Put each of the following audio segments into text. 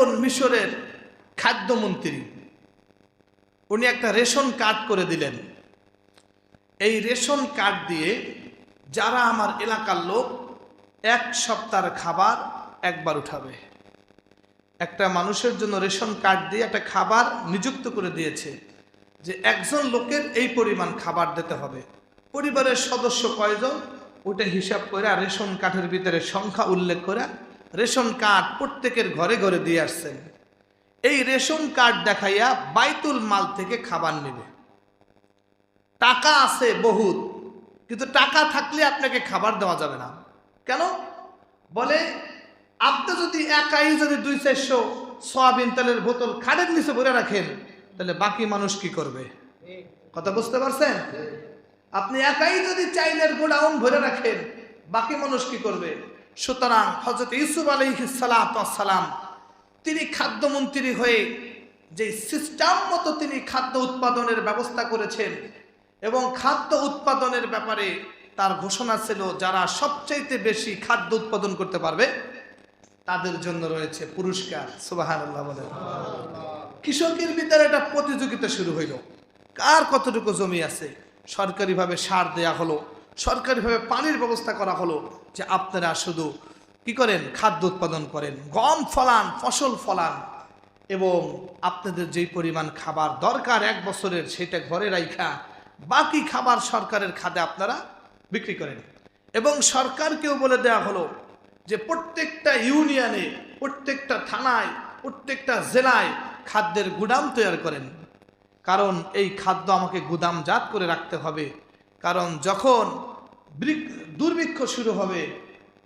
ফেরাউন মিশরের খাদ্যমন্ত্রী? উনি একটা রেশন কার্ড করে দিলেন। এই রেশন কার্ড দিয়ে যারা আমার এলাকার লোক এক সপ্তাহের খাবার একবার উঠাবে। একটা মানুষের জন্য রেশন কার্ড দিয়ে একটা খাবার নিযুক্ত করে দিয়েছে যে একজন লোকের এই পরিমাণ খাবার দিতে হবে। পরিবারের সদস্য কয়জন? ওটা হিসাব করে রেশন কার্ডের ভিতরে সংখ্যা উল্লেখ করে রেশন কার্ড প্রত্যেকের ঘরে ঘরে দিয়ে আসছেন। এই রেশন কার্ড দেখাইয়া বাইতুল মাল থেকে খাবার নেবে। টাকা আছে বহুত, কিন্তু টাকা থাকলে আপনাকে খাবার দেওয়া যাবে না। কেন? বলে, আপনি যদি একাই যদি দুই চারশো সয়াবিন তেলের বোতল খাড়ের নিচে ভরে রাখেন, তাহলে বাকি মানুষ কি করবে? কথা বুঝতে পারছেন? আপনি একাই যদি চাইলের গোডাউন ভরে রাখেন, বাকি মানুষ কি করবে? সুতরাং হজরত ইউসুফ আলহিসালাম তিনি খাদ্যমন্ত্রী হয়ে যে সিস্টেম মতো তিনি খাদ্য উৎপাদনের ব্যবস্থা করেছেন এবং খাদ্য উৎপাদনের ব্যাপারে তার ঘোষণা ছিল যারা সবচাইতে বেশি খাদ্য উৎপাদন করতে পারবে, তাদের জন্য রয়েছে পুরস্কার। সুবাহান বলেন। কৃষকের ভিতরে একটা প্রতিযোগিতা শুরু হইল। কার কতটুকু জমি আছে? সরকারিভাবে সার দেয়া হলো। সরকারিভাবে পানির ব্যবস্থা করা হলো যে আপনারা শুধু কি করেন? খাদ্য উৎপাদন করেন। গম ফলান, ফসল ফলান এবং আপনাদের যেই পরিমাণ খাবার দরকার এক বছরের সেটা ঘরে রাইখা, বাকি খাবার সরকারের খাদে আপনারা বিক্রি করেন। এবং সরকারকেও বলে দেওয়া হলো যে প্রত্যেকটা ইউনিয়নে, প্রত্যেকটা থানায়, প্রত্যেকটা জেলায় খাদ্যের গুদাম তৈরি করেন। কারণ এই খাদ্য আমাকে গুদামজাত করে রাখতে হবে। কারণ যখন দুর্ভিক্ষ শুরু হবে,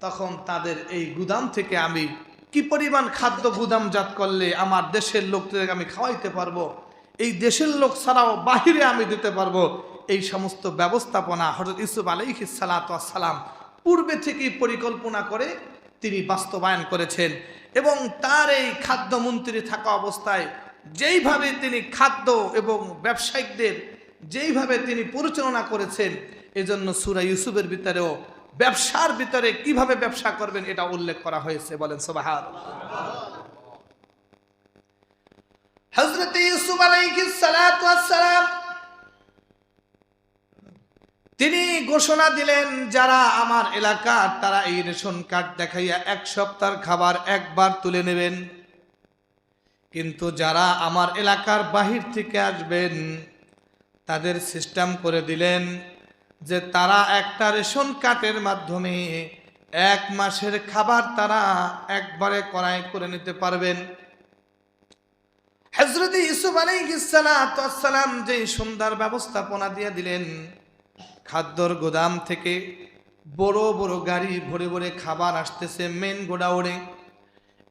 তখন তাদের এই গুদাম থেকে আমি কি পরিমাণ খাদ্য গুদামজাত করলে আমার দেশের লোকদের আমি খাওয়াইতে পারব? এই দেশের লোক ছাড়াও বাহিরে আমি দিতে পারব? এই সমস্ত ব্যবস্থাপনা হজরত ইসুফ আলাইহি সালাম পূর্বে থেকেই পরিকল্পনা করে তিনি বাস্তবায়ন করেছেন এবং তার এই খাদ্যমন্ত্রী থাকা অবস্থায় যেইভাবে তিনি খাদ্য এবং ব্যবসায়িকদের যেইভাবে তিনি পরিচালনা করেছেন, এজন্য সুরা ইউসুফের ভিতরেও ব্যবসার ভিতরে কীভাবে ব্যবসা করবেন এটা উল্লেখ করা হয়েছে। বলেন সোবাহার হজরত ইউসুফ সালাম, তিনি ঘোষণা দিলেন, যারা আমার এলাকার, তারা এই রেশন কার্ড দেখাইয়া এক সপ্তাহের খাবার একবার তুলে নেবেন। কিন্তু যারা আমার এলাকার বাহির থেকে আসবেন তাদের সিস্টেম করে দিলেন যে তারা একটা রেশন কার্ডের মাধ্যমে এক মাসের খাবার তারা একবারে কড়াই করে নিতে পারবেন। হজরত ইসুফ আলাইসালাম যে সুন্দর ব্যবস্থাপনা দিয়ে দিলেন, খাদ্যর গোদাম থেকে বড় বড় গাড়ি ভরে ভরে খাবার আসতেছে মেন গোডাউনে।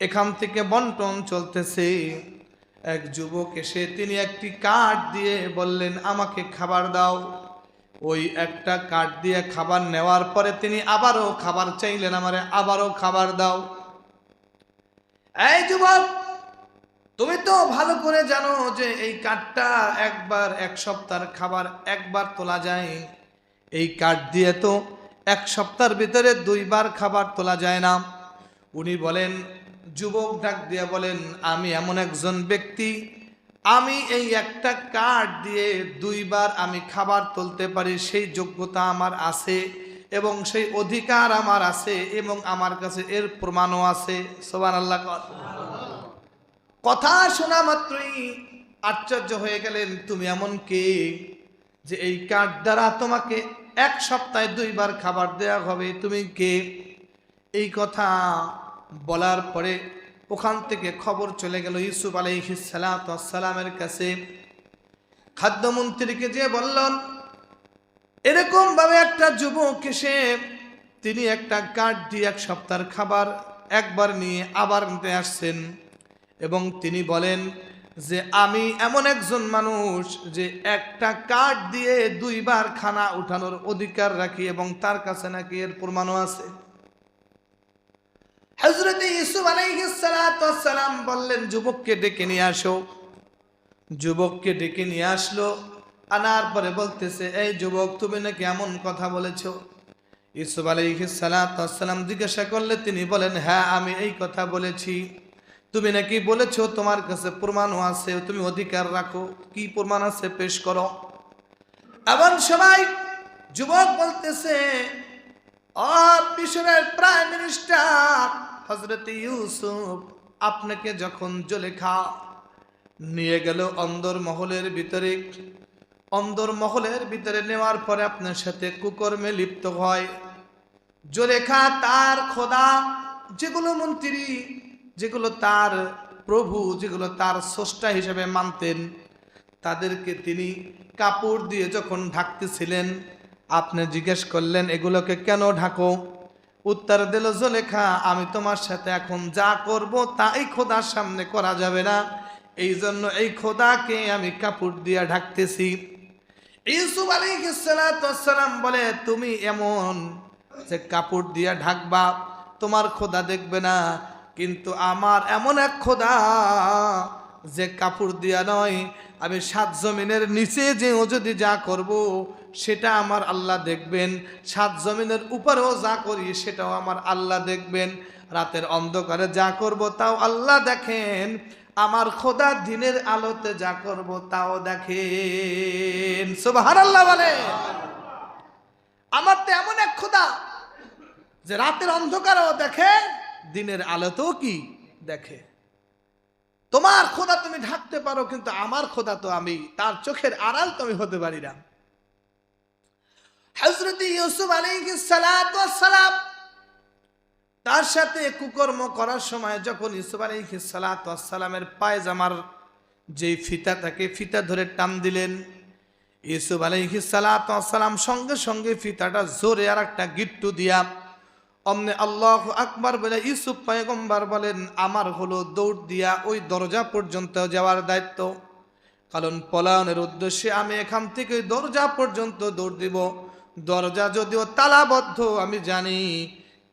এখান থেকে বন্টন চলতেছে। এক যুবক এসে তিনি একটি কাঠ দিয়ে বললেন, আমাকে খাবার দাও। ওই একটা কাঠ দিয়ে খাবার নেওয়ার পরে তিনি আবারও খাবার চাইলেন, আমারে আবারও খাবার দাও। এই যুবক, তুমি তো ভালো করে জানো যে এই কাঠটা একবার এক সপ্তাহের খাবার একবার তোলা যায়। এই কাঠ দিয়ে তো এক সপ্তাহের ভিতরে দুইবার খাবার তোলা যায় না। উনি বলেন যুবক ডাক দিয়ে বলেন, আমি এমন একজন ব্যক্তি, আমি এই একটা কার্ড দিয়ে দুইবার আমি খাবার তুলতে পারি, সেই যোগ্যতা আমার আছে এবং সেই অধিকার আমার আছে এবং আমার কাছে এর প্রমাণও আছে। সোবান আল্লাহ। কথা শোনা মাত্রই আশ্চর্য হয়ে গেলেন, তুমি এমন কে যে এই কার্ড দ্বারা তোমাকে এক সপ্তাহে দুইবার খাবার দেওয়া হবে? তুমি কে? এই কথা বলার পরে ওখান থেকে খবর চলে গেল ইউসুফ আলাইহিসালামের কাছে। খাদ্যমন্ত্রীকে যে বললেন, এরকম ভাবে একটা যুবক এসে তিনি একটা কার্ড দিয়ে এক সপ্তাহের খাবার একবার নিয়ে আবার নিতে আসছেন এবং তিনি বলেন যে, আমি এমন একজন মানুষ যে একটা কার্ড দিয়ে দুইবার খানা উঠানোর অধিকার রাখি এবং তার কাছে নাকি এর প্রমাণও আছে। হজরত ইসুফ আলাইহিসসালাম বললেন, যুবককে ডেকে নিয়ে আসো। যুবককে ডেকে নিয়ে আসলো। আনার পরে বলতেছে, এই যুবক, তুমি নাকি এমন কথা বলেছ? ইসুফ আলাইহিসসালাম জিজ্ঞাসা করলে, তিনি বলেন হ্যাঁ আমি এই কথা বলেছি। তুমি নাকি বলেছ তোমার কাছে প্রমাণও আছে, তুমি অধিকার রাখো। কি প্রমাণ আছে পেশ করো? এমন সবাই যুবক বলতেছে মিশরের প্রাইম মিনিস্টার হজরত ইউসুফ আপনাকে যখন জলেখা নিয়ে গেল অন্দর মহলের ভিতরে, অন্দর মহলের ভিতরে নেওয়ার পরে আপনার সাথে কুকর্মে লিপ্ত হয়। জলেখা তার খোদা, যেগুলো মন্ত্রী, যেগুলো তার প্রভু, যেগুলো তার স্রষ্টা হিসেবে মানতেন, তাদেরকে তিনি কাপড় দিয়ে যখন ঢাকতেছিলেন, আপনি জিজ্ঞেস করলেন, এগুলোকে কেন ঢাকো? উত্তর দিল, জলেখা, আমি তোমার সাথে এখন যা করব তাই খোদার সামনে করা যাবে না। এই জন্য এই খোদাকে আমি কাপড় দিয়ে ঢাকতেছি। ইউসুফ আলাইহিসসালাম বলে, তুমি এমন যে কাপড় দিয়ে ঢাকবা, তোমার খোদা দেখবে না, কিন্তু আমার এমন এক খোদা যে কাপড় দিয়া নয়, আমি সাত জমিনের নিচে যে ও যদি যা করব, সেটা আমার আল্লাহ দেখবেন। সাত জমিনের উপরেও যা করি, সেটাও আমার আল্লাহ দেখবেন। রাতের অন্ধকারে যা করব, তাও আল্লাহ দেখেন। আমার খোদা দিনের আলোতে যা করব, তাও দেখেন। সুবাহান আল্লাহ বলে। আমার তো এমন এক খোদা যে রাতের অন্ধকারেও দেখে, দিনের আলোতেও কি দেখে। তোমার খোদা তুমি ঢাকতে পারো, কিন্তু আমার খোদা তো আমি, তার চোখের আড়াল তো আমি হতে পারি না। হজরত ইউসুফ সালাম তার সাথে কুকর্ম করার সময় যখন ইউসুফ আলাইহিস সালামের পায়জামার যে ফিতা তাকে ফিতা ধরে টান দিলেন, ইউসুফ আলাইহিস সালাম সঙ্গে সঙ্গে ফিতাটা জোরে আর একটা গিট্টু দিয়া অমনে আল্লাহ আকবার বলে ইউসুফ পয়গম্বর বলেন আমার হলো দৌড় দিয়া ওই দরজা পর্যন্ত যাওয়ার দায়িত্ব কারণ পলায়নের উদ্দেশ্যে আমি এখান থেকে ওই দরজা পর্যন্ত দৌড় দিব দরজা যদিও তালাবদ্ধ আমি জানি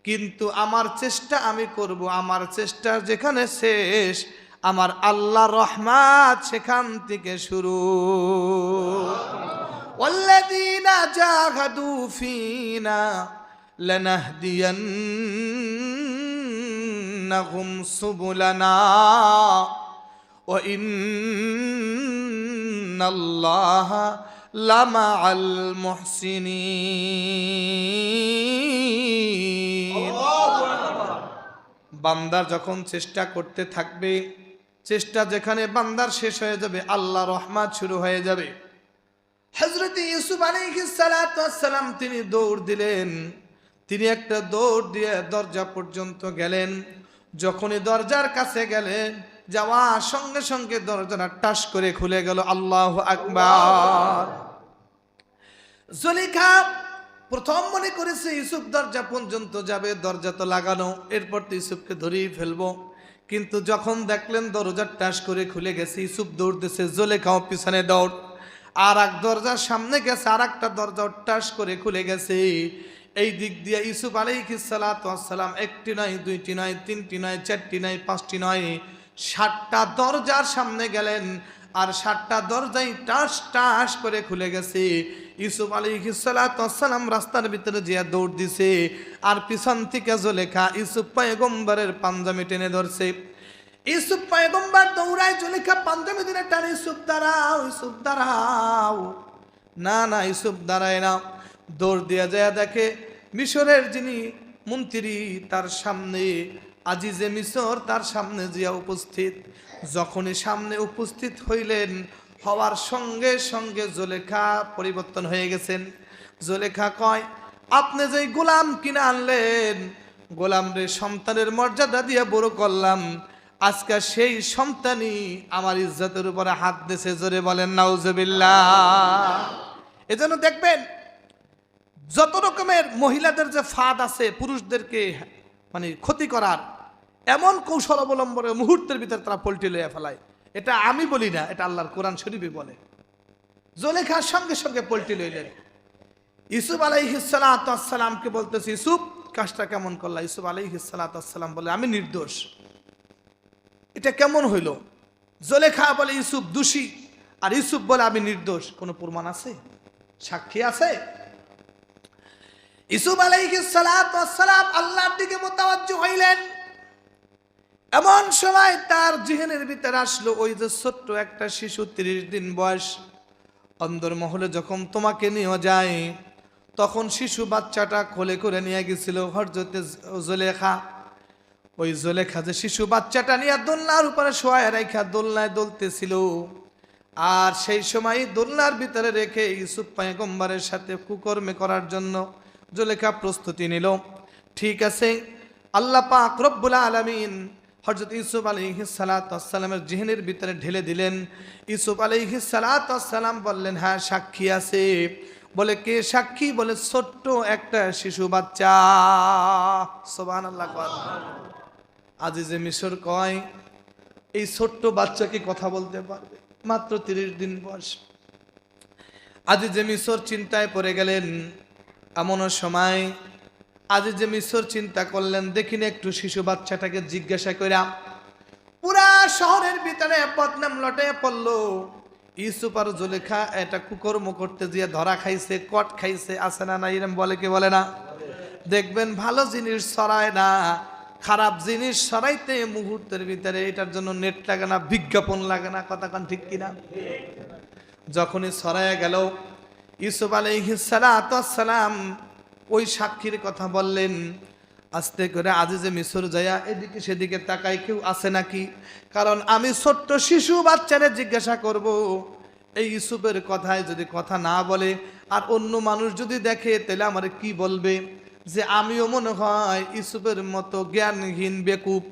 কিন্তু আমার চেষ্টা আমি করব আমার চেষ্টা যেখানে শেষ আমার আল্লাহ রহমাত সেখান থেকে শুরু والذين جاهدوا فينا لنهدينهم سبلنا وإن الله لمع المحسنين বান্দার যখন চেষ্টা করতে থাকবে চেষ্টা যেখানে বান্দার শেষ হয়ে যাবে আল্লাহ রহমাত শুরু হয়ে যাবে হজরত ইউসুফ আলাইহিসসালাম তিনি দৌড় দিলেন তিনি একটা দৌড় দিয়ে দরজা পর্যন্ত গেলেন। যখনই দরজার কাছে গেলেন যাওয়া সঙ্গে সঙ্গে দরজাটা টাস করে খুলে গেল, আল্লাহ আকবার। জলিখা প্রথম মনে করেছে, ইউসুফ দরজা পর্যন্ত যাবে, দরজা তো লাগানো, এরপর তো ইউসুফকে ধরেই ফেলব। কিন্তু যখন দেখলেন দরজার টাস করে খুলে গেছে, ইউসুফ দৌড় দিছে, জলেখাও পিছনে দৌড়। আর এক দরজার সামনে গেছে আর একটা দরজা টাস করে খুলে গেছে। এই দিক দিয়ে ইউসুফ আলাইহিসালাম একটি নয়, দুইটি নয়, তিনটি নয়, চারটি নয়, পাঁচটি নয় ষাটটা দরজার সামনে গেলেন আর ষাটটা দরজাই টাস টাস করে খুলে গেছে। ইউসুফ আলাইহিসালাম রাস্তার ভিতরে জিয়া দৌড় দিছে আর পিছন থেকে জলেখা ইউসুফ পায়গম্বরের পাঞ্জামি টেনে ধরছে। ইউসুফ পয়গম্বর দৌড়ায়, জলেখা পাঞ্জাবি দিনে টান, ইউসুফ দাঁড়াও ইউসুফ দাঁড়াও। না না, ইউসুফ দাঁড়ায় না। দৌড় দিয়া যায় দেখে মিশরের যিনি মন্ত্রী, তার সামনে আজিজে মিশর, তার সামনে জিয়া উপস্থিত। যখনই সামনে উপস্থিত হইলেন, হওয়ার সঙ্গে সঙ্গে জলেখা পরিবর্তন হয়ে গেছেন। জলেখা কয়, আপনি যে গোলাম কিনে আনলেন, গোলাম রে সন্তানের মর্যাদা দিয়ে বড় করলাম। আজকে সেই সন্তানই আমার ইজ্জতের উপরে হাত দিয়েছে, জোরে বলেন নাউজবিল্লা এজন্য দেখবেন যত রকমের মহিলাদের যে ফাঁদ আছে, পুরুষদেরকে মানে ক্ষতি করার এমন কৌশল অবলম্বনে মুহূর্তের ভিতরে তারা পল্টি লইয়া ফেলায়। এটা আমি বলি না, এটা আল্লাহর কোরআন শরীফই বলে। জলেখার সঙ্গে সঙ্গে পল্টি লইলেন। ইসুফ আলাইহিসালামকে বলতেছে ইসুফ কাজটা কেমন করলা? ইসুফ আলাইহিসালাম বলে, আমি নির্দোষ। এটা কেমন হইল? জলেখা বলে, ইউসুফ দোষী। আর ইউসুফ বলে, আমি নির্দোষ। কোনো প্রমাণ আছে? সাক্ষী আছে? ইসুফ আল্লাহর দিকে মোতাবাজ্জ হইলেন। এমন সময় তার জিহেনের ভিতরে আসলো ওই যে ছোট্ট একটা শিশু দিন বয়স। অন্দর মহলে যখন তোমাকে নিয়ে যায়, তখন শিশু বাচ্চাটা করে নিয়ে গেছিল হরজতে জলেখা। ওই জলেখা যে শিশু বাচ্চাটা নিয়ে দোলনার উপরে শোয়ায় রেখা দোলনায় দোলতেছিল। আর সেই সময় দোলনার ভিতরে রেখে ইসুফ ইউসুফ পায়গম্বরের সাথে কুকর্মে করার জন্য জলেখা প্রস্তুতি নিল। ঠিক আছে, আল্লাহ পাক রব্বুল আলামিন হজরত ইউসুফ আলাইহি সালাতামের জিহনের ভিতরে ঢেলে দিলেন। ইউসুফ আলাইহি সালাতাম বললেন হ্যাঁ সাক্ষী আছে। বলে, কে সাক্ষী? বলে, ছোট্ট একটা শিশু বাচ্চা। সোবান আল্লাহ আজিজে মিশর কয়, এই ছোট্ট বাচ্চা কি কথা বলতে পারবে? মাত্র তিরিশ দিন বয়স। আজিজে মিশর চিন্তায় পড়ে গেলেন এমনও সময় আজি যে মিশর চিন্তা করলেন, দেখিনে একটু শিশু বাচ্চাটাকে জিজ্ঞাসা করিয়া পুরা শহরের ভিতরে বদনাম লটে পড়ল। ইউসুফ আর জুলেখা এটা কুকর্ম করতে গিয়ে ধরা খাইছে, কট খাইছে, আছে না না এরম বলে কি বলে না? দেখবেন ভালো জিনিস সরায় না, খারাপ জিনিস সরাইতে মুহূর্তের ভিতরে এটার জন্য নেট লাগে না, বিজ্ঞাপন লাগে না, কথা ঠিক কিনা? যখনই সরাইয়া গেল ইউসুফ আলাইহিসালাম ওই সাক্ষীর কথা বললেন, আস্তে করে আজি যে মিশর যায়া এদিকে সেদিকে তাকাই কেউ আছে নাকি? কারণ আমি ছোট্ট শিশু বাচ্চারে জিজ্ঞাসা করব, এই ইউসুফের কথায় যদি কথা না বলে আর অন্য মানুষ যদি দেখে, তাহলে আমার কি বলবে? যে আমিও মনে হয় ইউসুফের মতো জ্ঞানহীন, বেকুব।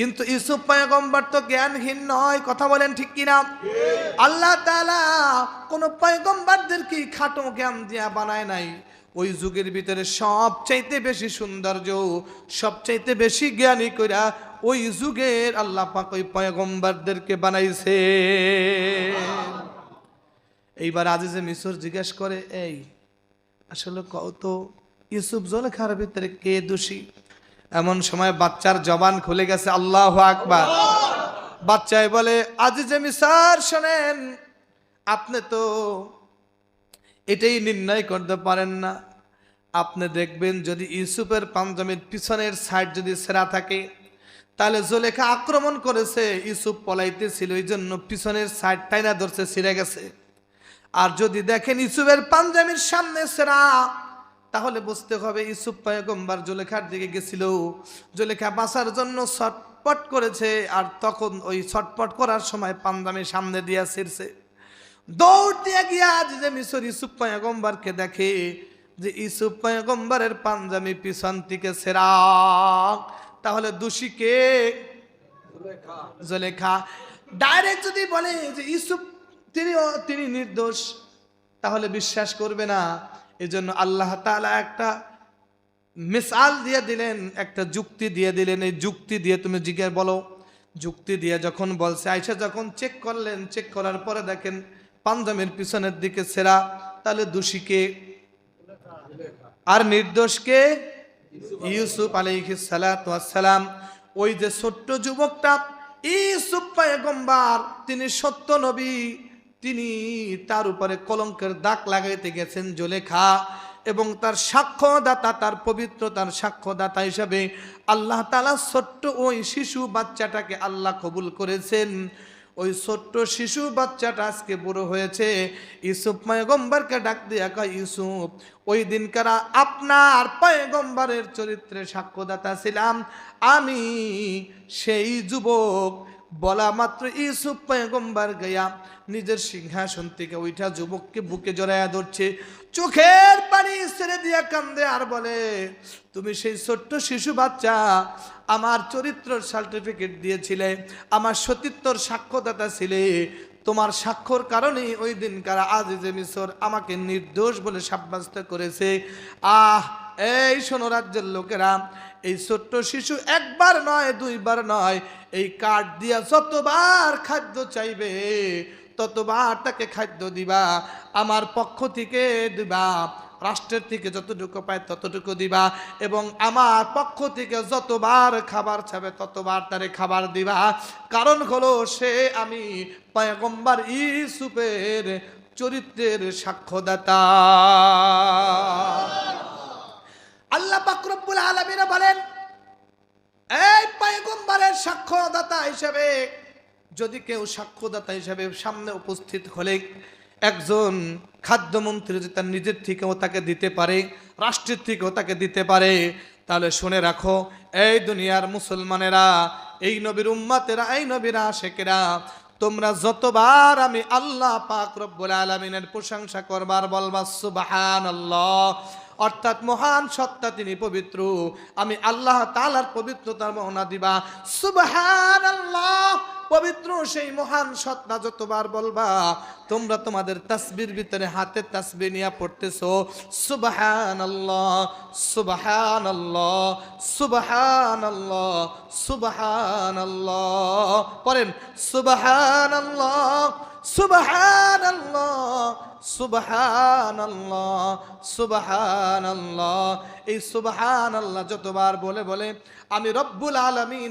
কিন্তু ইউসুফ পয়গম্বর তো জ্ঞানহীন নয়, কথা বলেন ঠিক কিনা? আল্লাহ তাআলা কোন পয়গম্বরদের কি খাটো জ্ঞান দিয়া বানায় নাই। ওই যুগের ভিতরে সবচাইতে বেশি সৌন্দর্য, সবচাইতে বেশি জ্ঞানী কইরা ওই যুগের আল্লাহ পাক ওই পয়গম্বরদেরকে বানাইছে। এইবার আজিজে মিশর জিজ্ঞেস করে, এই, আসলে কত ইউসুফ জলেখার ভিতরে কে দোষী? এমন সময় বাচ্চার জবান খুলে গেছে, আল্লাহ আকবার। বাচ্চায় বলে, আজিজে মিসার শোনেন, আপনি তো এটাই নির্ণয় করতে পারেন না। আপনি দেখবেন যদি ইউসুফের পাঞ্জামের পিছনের সাইড যদি সেরা থাকে, তাহলে জোলেখা আক্রমণ করেছে। ইউসুফ পলাইতেছিল এই জন্য পিছনের সাইড টাইনা ধরছে, ছিঁড়ে গেছে। আর যদি দেখেন ইউসুফের পাঞ্জামির সামনে সেরা তাহলে বুঝতে হবে ইউসুফ পয়গম্বার জোলেখার দিকে গেছিল। জোলেখা বাঁচার জন্য ছটপট করেছে আর তখন ওই ছটপট করার সময় পাঞ্জামির সামনে দিয়া ছিঁড়ছে। দৌড় দিয়ে গিয়া যে মিশর ইউসুফ পয়গম্বরকে দেখে যে ইউসুফ পয়গম্বরের পাঞ্জামি পিছন থেকে সেরা তাহলে দোষী কে? জলেখা। ডাইরেক্ট যদি বলে যে ইউসুফ তিনি তিনি নির্দোষ তাহলে বিশ্বাস করবে না। এজন্য আল্লাহ তাআলা একটা মিসাল দিয়ে দিলেন, একটা যুক্তি দিয়ে দিলেন। এই যুক্তি দিয়ে তুমি জিজ্ঞেস বলো। যুক্তি দিয়ে যখন বলছে আইসা যখন চেক করলেন চেক করার পরে দেখেন পাঞ্জামের পিছনের দিকে সেরা, তাহলে দোষীকে আর নির্দোষকে ইউসুফ আলাইহিস সালাম ওই যে ছোট্ট যুবকটা, ইউসুফ পায়গম্বার, তিনি সত্য নবী। তিনি তার উপরে কলঙ্কের দাগ লাগাইতে গেছেন জলেখা, এবং তার সাক্ষ্যদাতা, তার পবিত্রতার সাক্ষ্যদাতা হিসাবে আল্লাহ তালা ছোট্ট ওই শিশু বাচ্চাটাকে আল্লাহ কবুল করেছেন। ওই ছোট্ট শিশু বাচ্চাটা আজকে বুড়ো হয়েছে। ইউসুফ পয়গম্বরকে ডাক দিয়া কয়, ইউসুফ, ওই দিনকারা আপনার পয়গম্বরের চরিত্রে সাক্ষ্যদাতা ছিলাম। আমি সেই যুবক বলা মাত্র, ইউসুফ পয়গম্বর গয়া নিজের সিংহাসন থেকে ওইটা যুবককে বুকে জড়াইয়া ধরছে। চোখের পানি ছেড়ে দিয়া কান্দে আর বলে, তুমি সেই ছোট্ট শিশু বাচ্চা আমার চরিত্র সার্টিফিকেট দিয়েছিলে, আমার সতীত্বর সাক্ষ্যদাতা ছিলে। তোমার স্বাক্ষর কারণে ওই দিনকার আজিজে মিশর আমাকে নির্দোষ বলে সাব্যস্ত করেছে। আহ এই শোনো রাজ্যের লোকেরা, এই ছোট্ট শিশু একবার নয়, দুইবার নয়, এই কাঠ দিয়া যতবার খাদ্য চাইবে, ততবার তাকে খাদ্য দিবা, আমার পক্ষ থেকে দিবা, রাষ্ট্রের থেকে যতটুকু পায় ততটুকু দিবা, এবং আমার পক্ষ থেকে যতবার খাবার চাবে ততবার তারে খাবার দিবা। কারণ হলো সে আমি পয়গম্বর ইসুফের চরিত্রের সাক্ষ্যদাতা। আল্লাহ বাকরব্বুল আলমিনা বলেন, এই পায়গম্বরের সাক্ষ্যদাতা হিসেবে, যদি কেউ সাক্ষ্যদাতা হিসেবে সামনে উপস্থিত হলে একজন খাদ্যমন্ত্রী যদি তার নিজের থেকেও তাকে দিতে পারে, রাষ্ট্রের থেকেও তাকে দিতে পারে, তাহলে শুনে রাখো, এই দুনিয়ার মুসলমানেরা, এই নবীর উম্মাতেরা, এই নবীরা শেখেরা তোমরা যতবার আমি আল্লাহ পাক রব্বুল আলমিনের প্রশংসা করবার বলবা সুবাহান আল্লাহ অর্থাৎ মহান সত্তা তিনি পবিত্র। আমি আল্লাহ তালার পবিত্রতার মহনা দিবা। সুবাহান আল্লাহ পবিত্র সেই মহান সত্তা যতবার বলবা, তোমরা তোমাদের তাসবির ভিতরে হাতে তাসবি নিয়ে পড়তেছো। সুবাহান আল্লাহ সুবাহান আল্লাহ সুবাহান আল্লাহ সুবাহান আল্লাহ পড়েন সুবাহান আল্লাহ সুবাহান সুবহান সুবহান এই সুবহান আল্লাহ যতবার বলে বলে আমি রব্বুল আলমিন